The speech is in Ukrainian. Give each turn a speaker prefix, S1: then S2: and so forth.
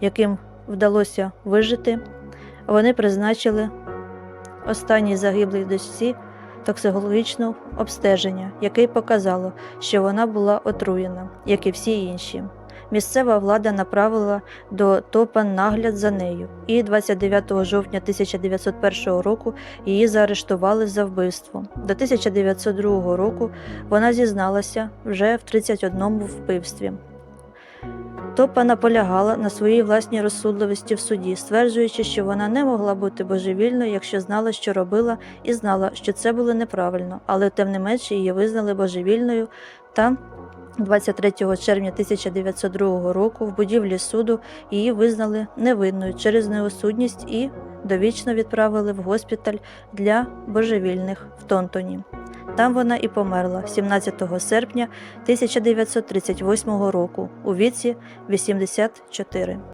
S1: яким вдалося вижити, вони призначили останній загиблій дочці токсикологічне обстеження, яке показало, що вона була отруєна, як і всі інші. Місцева влада направила до ТОПа нагляд за нею, і 29 жовтня 1901 року її заарештували за вбивство. До 1902 року вона зізналася вже в 31 вбивстві. Топа наполягала на своїй власній розсудливості в суді, стверджуючи, що вона не могла бути божевільною, якщо знала, що робила, і знала, що це було неправильно, але тим не менше її визнали божевільною та 23 червня 1902 року в будівлі суду її визнали невинною через неосудність і довічно відправили в госпіталь для божевільних в Тонтоні. Там вона і померла 17 серпня 1938 року у віці 84.